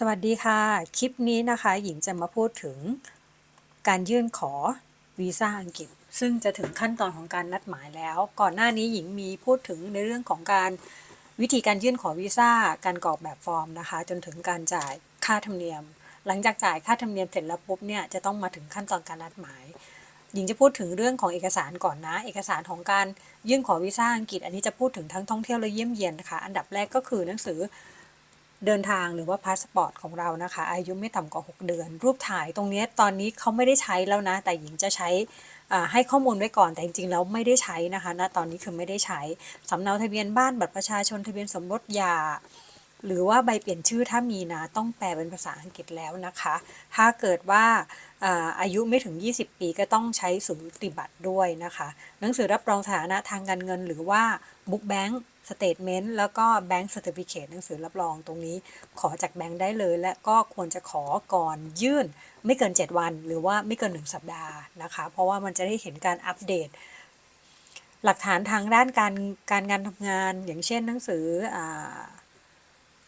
สวัสดีค่ะ คลิปนี้นะคะ หญิงจะมาพูดถึงการยื่นขอวีซ่าอังกฤษ ซึ่งจะถึงขั้นตอนของการนัดหมายแล้ว ก่อนหน้านี้หญิงมีพูดถึงในเรื่องของการวิธีการยื่นขอวีซ่า การกรอกแบบฟอร์มนะคะ จนถึงการจ่ายค่าธรรมเนียม หลังจากจ่ายค่าธรรมเนียมเสร็จแล้วปุ๊บเนี่ยจะต้องมาถึงขั้นตอนการนัดหมาย หญิงจะพูดถึงเรื่องของเอกสารก่อนนะ เอกสารของการยื่นขอวีซ่าอังกฤษ อันนี้จะพูดถึงทั้งท่องเที่ยวและเยี่ยมเยียนนะคะ อันดับแรกก็คือหนังสือ เดินทางหรือว่าพาสปอร์ตของเรานะคะ อายุไม่ต่ำกว่า 6 เดือน รูปถ่ายตรงนี้ตอนนี้เขาไม่ได้ใช้แล้วนะ แต่หญิงจะใช้ให้ข้อมูลไว้ก่อนแต่จริงๆแล้วไม่ได้ใช้นะคะณตอนนี้คือไม่ได้ใช้สำเนาทะเบียนบ้านบัตรประชาชนทะเบียนสมรสหย่า หรือว่าใบเปลี่ยนชื่อถ้ามีนะต้องแปลเป็นภาษาอังกฤษแล้วนะคะ ถ้าเกิดว่าอายุไม่ถึง 20 ปีก็ต้องใช้สูติบัตรด้วยนะคะ หนังสือรับรองฐานะทางการเงิน หรือว่าบุ๊กแบงค์สเตทเมนต์แล้วก็แบงค์สติฟิเคตหนังสือรับรองตรงนี้ขอจากแบงค์ได้เลย และก็ควรจะขอก่อนยื่นไม่เกิน 7 วัน หรือว่าไม่เกิน 1 สัปดาห์นะคะ เพราะว่ามันจะได้เห็นการอัปเดต หลักฐานทางด้านการการงานทำงาน อย่างเช่นหนังสืออ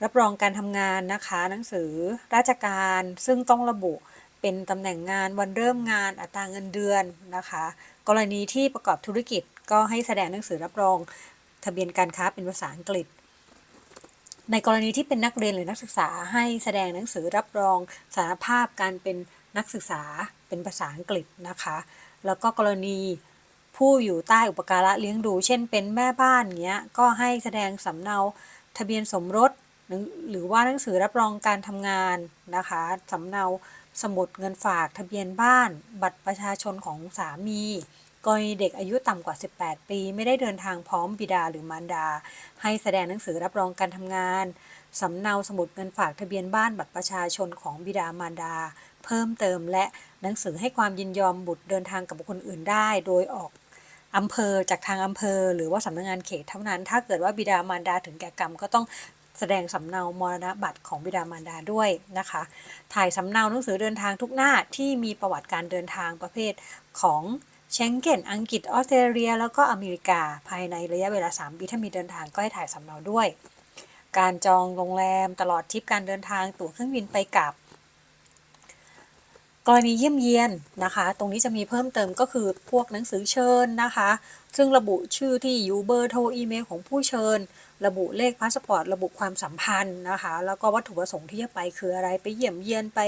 รับรองการทำงานนะคะ หนังสือราชการซึ่งต้องระบุเป็นตำแหน่งงานวันเริ่มงานอัตราเงินเดือนนะคะ กรณีที่ประกอบธุรกิจก็ให้แสดงหนังสือรับรองทะเบียนการค้าเป็นภาษาอังกฤษ ในกรณีที่เป็นนักเรียนหรือนักศึกษาให้แสดงหนังสือรับรองสารภาพการเป็นนักศึกษาเป็นภาษาอังกฤษนะคะ แล้วก็กรณีผู้อยู่ใต้อุปการะเลี้ยงดู เช่นเป็นแม่บ้านเงี้ยก็ให้แสดงสำเนาทะเบียนสมรส หรือว่าหนังสือรับรองการทำงานนะคะสำเนาสมุดเงินฝากทะเบียนบ้าน บัตรประชาชนของสามีกรณีเด็กอายุต่ำกว่า 18 ปี ไม่ได้เดินทางพร้อมบิดาหรือมารดา ให้แสดงหนังสือรับรองการทำงานสำเนาสมุดเงินฝากทะเบียนบ้านบัตรประชาชนของบิดามารดา เพิ่มเติมและหนังสือให้ความยินยอมบุตรเดินทางกับบุคคลอื่นได้ โดยออกอำเภอจากทางอำเภอ หรือว่าสำนักงงานเขตเท่านั้น ถ้าเกิดว่าบิดามารดาถึงแก่กรรมก็ต้อง แสดงสำเนามรณบัตรของบิดามารดาด้วยนะคะ ถ่ายสำเนาหนังสือเดินทางทุกหน้าที่มีประวัติการเดินทางประเภทของเชงเก้นอังกฤษออสเตรเลีย แล้วก็อเมริกา ภายในระยะเวลา 3 ปีถ้ามีเดินทางก็ให้ถ่ายสำเนาด้วย การจองโรงแรมตลอดทริปการเดินทางตั๋วเครื่องบินไปกลับ กรณีเยี่ยมเยียนนะคะ ตรงนี้จะมีเพิ่มเติมก็คือพวกหนังสือเชิญนะคะ ซึ่งระบุชื่อที่อยู่เบอร์โทรอีเมลของผู้เชิญ ระบุเลขพาสปอร์ต ระบุความสัมพันธ์นะคะ แล้วก็วัตถุประสงค์ที่จะไปคืออะไร ไปเยี่ยมเยียน ไป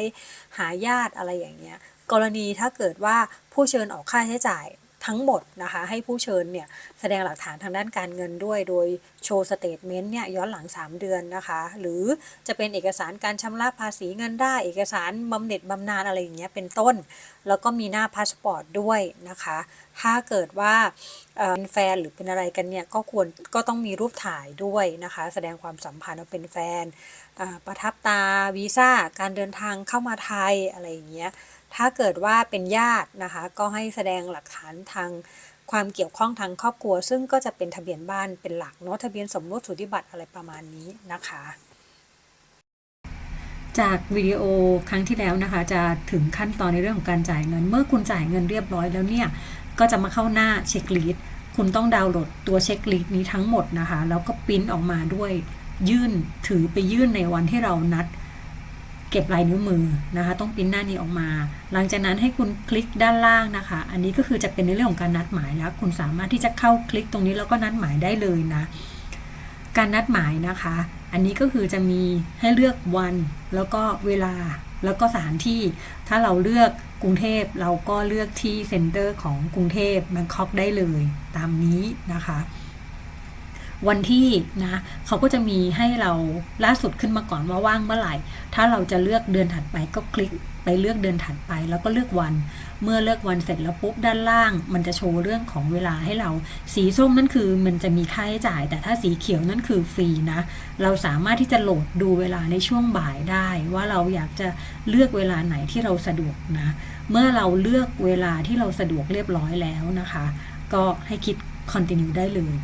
หาญาติอะไรอย่างเงี้ย กรณีถ้าเกิดว่าผู้เชิญออกค่าใช้จ่าย ทั้งหมดนะคะ ให้ผู้เชิญเนี่ยแสดงหลักฐานทางด้านการเงินด้วย โดยโชว์สเตทเมนต์เนี่ยย้อนหลัง 3 เดือนนะคะ หรือจะเป็นเอกสารการชำระภาษีเงินได้ เอกสารบำเหน็จบำนาญอะไรอย่างเงี้ยเป็นต้น แล้วก็มีหน้าพาสปอร์ตด้วยนะคะ ถ้าเกิดว่าเป็นแฟนหรือเป็นอะไรกันเนี่ยก็ควรก็ต้องมีรูปถ่ายด้วยนะคะ แสดงความสัมพันธ์ว่าเป็นแฟนประทับตาวีซ่าการเดินทางเข้ามาไทยอะไรอย่างเงี้ย ถ้าเกิดว่าเป็นญาตินะคะ ก็ให้แสดงหลักฐานทางความเกี่ยวข้องทางครอบครัว ซึ่งก็จะเป็นทะเบียนบ้านเป็นหลักเนาะทะเบียนสมรสสุติบัตรอะไรประมาณนี้นะคะ จากวิดีโอครั้งที่แล้วนะคะ จะถึงขั้นตอนในเรื่องของการจ่ายเงิน เมื่อคุณจ่ายเงินเรียบร้อยแล้วเนี่ย ก็จะมาเข้าหน้าเช็คลิสต์คุณต้องดาวน์โหลดตัวเช็คลิสต์นี้ทั้งหมดนะคะ แล้วก็ปริ้นออกมาด้วยยื่นถือไปยื่นในวันที่เรานัด เก็บลายนิ้วมือนะคะ ต้องพิมพ์หน้านี้ออกมา หลังจากนั้นให้คุณคลิกด้านล่างนะคะ อันนี้ก็คือจะเป็นในเรื่องของการนัดหมายแล้ว คุณสามารถที่จะเข้าคลิกตรงนี้แล้วก็นัดหมายได้เลยนะ การนัดหมายนะคะ อันนี้ก็คือจะมีให้เลือกวันแล้วก็เวลาแล้วก็สถานที่ถ้าเราเลือกกรุงเทพเราก็เลือกที่เซ็นเตอร์ของกรุงเทพแบงคอกได้เลยตามนี้นะคะ วันที่นะเขาก็จะมีให้เราล่าสุดขึ้นมาก่อนว่าว่างเมื่อไหร่ ถ้าเราจะเลือกเดือนถัดไปก็คลิกไปเลือกเดือนถัดไป แล้วก็เลือกวัน เมื่อเลือกวันเสร็จแล้วปุ๊บด้านล่าง มันจะโชว์เรื่องของเวลาให้เรา สีส้มนั่นคือมันจะมีค่าใช้จ่าย แต่ถ้าสีเขียวนั่นคือฟรีนะ เราสามารถที่จะโหลดดูเวลาในช่วงบ่ายได้ ว่าเราอยากจะเลือกเวลาไหนที่เราสะดวกนะ เมื่อเราเลือกเวลาที่เราสะดวกเรียบร้อยแล้วนะคะ ก็ให้คิด continue ได้เลย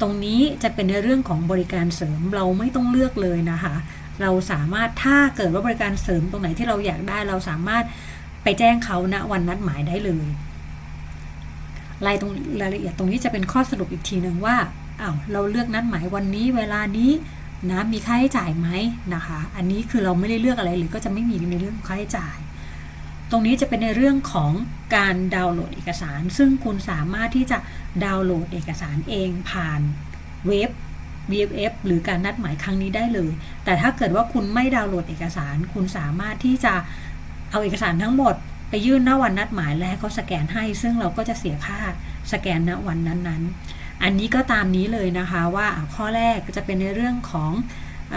ตรงนี้จะเป็นในเรื่องของบริการเสริมเราไม่ต้องเลือกเลยนะคะ เราสามารถถ้าเกิดว่าบริการเสริมตรงไหนที่เราอยากได้เราสามารถไปแจ้งเขาณวันนัดหมายได้เลยรายตรงรายละเอียดตรงนี้จะเป็นข้อสรุปอีกทีหนึ่งว่าอ้าวเราเลือกนัดหมายวันนี้เวลานี้นะมีค่าใช้จ่ายไหมนะคะ อันนี้คือเราไม่ได้เลือกอะไรเลยก็จะไม่มีในเรื่องค่าใช้จ่าย ตรงนี้จะเป็นในเรื่องของการดาวน์โหลดเอกสาร ซึ่งคุณสามารถที่จะดาวน์โหลดเอกสารเองผ่านเว็บ BFF หรือการนัดหมายครั้งนี้ได้เลย แต่ถ้าเกิดว่าคุณไม่ดาวน์โหลดเอกสาร คุณสามารถที่จะเอาเอกสารทั้งหมด ไปยื่นหน้าวันนัดหมายและเขาสแกนให้ ซึ่งเราก็จะเสียค่าสแกนณวันนั้นๆ อันนี้ก็ตามนี้เลยนะคะว่าข้อแรกจะเป็นในเรื่องของอ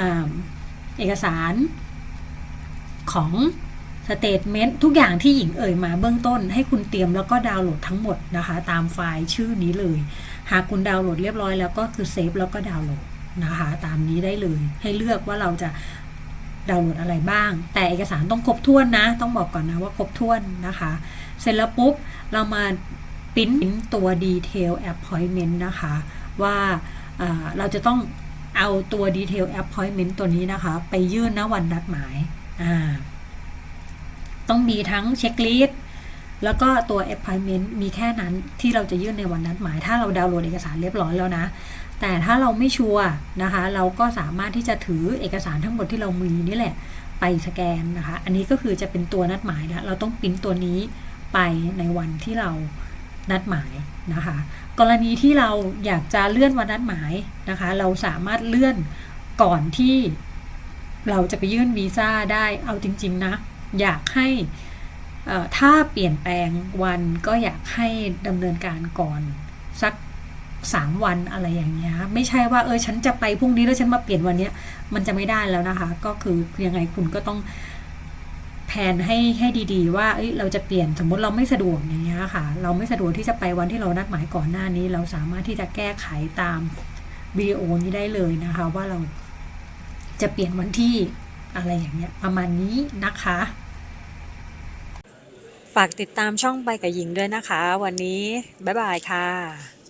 เอกสารของ สเตทเมนต์ทุกอย่างที่หญิงเอ่ยมาเบื้องต้น ให้คุณเตรียมแล้วก็ดาวน์โหลดทั้งหมดนะคะ ตามไฟล์ชื่อนี้เลย หากคุณดาวน์โหลดเรียบร้อยแล้วก็คือเซฟแล้วก็ดาวน์โหลดนะคะ ตามนี้ได้เลย ให้เลือกว่าเราจะดาวน์โหลดอะไรบ้าง แต่เอกสารต้องครบถ้วนนะ ต้องบอกก่อนนะว่าครบถ้วนนะคะ เสร็จแล้วปุ๊บ เรามาปิ้นตัว Detail Appointment นะคะ ว่าเอ่อเราจะต้องเอาตัว Detail Appointment ตัวนี้นะคะ ไปยื่นณวันนัดหมายอ่า ต้องมีทั้งเช็คลิสต์แล้วก็ตัว appointment มีแค่นั้นที่เราจะยื่นในวันนัดหมาย ถ้าเราดาวน์โหลดเอกสารเรียบร้อยแล้วนะ แต่ถ้าเราไม่ชัวร์นะคะ เราก็สามารถที่จะถือเอกสารทั้งหมดที่เรามีนี่แหละ ไปสแกนนะคะ อันนี้ก็คือจะเป็นตัวนัดหมายแล้วเราต้องปริ้นตัวนี้ไปในวันที่เรานัดหมายนะคะ กรณีที่เราอยากจะเลื่อนวันนัดหมายนะคะ เราสามารถเลื่อนก่อนที่เราจะไปยื่นวีซ่าได้เอาจริง ๆ นะ อยากให้ถ้าเปลี่ยนแปลงวันก็อยากให้ดำเนินการก่อนสักสามวันอะไรอย่างเงี้ย ไม่ใช่ว่าเออฉันจะไปพรุ่งนี้แล้วฉันมาเปลี่ยนวันเนี้ย มันจะไม่ได้แล้วนะคะ ก็คือยังไงคุณก็ต้องแผนให้ให้ดีๆ ว่าเอ้ยเราจะเปลี่ยนสมมติเราไม่สะดวกอย่างเงี้ยค่ะ เราไม่สะดวกที่จะไปวันที่เรานัดหมายก่อนหน้านี้ เราสามารถที่จะแก้ไขตามวิดีโอนี้ได้เลยนะคะ ว่าเราจะเปลี่ยนวันที่อะไรอย่างเงี้ยประมาณนี้นะคะ ฝากติดตามช่องไปกับหญิงด้วยนะคะ วันนี้ บ๊ายบายค่ะ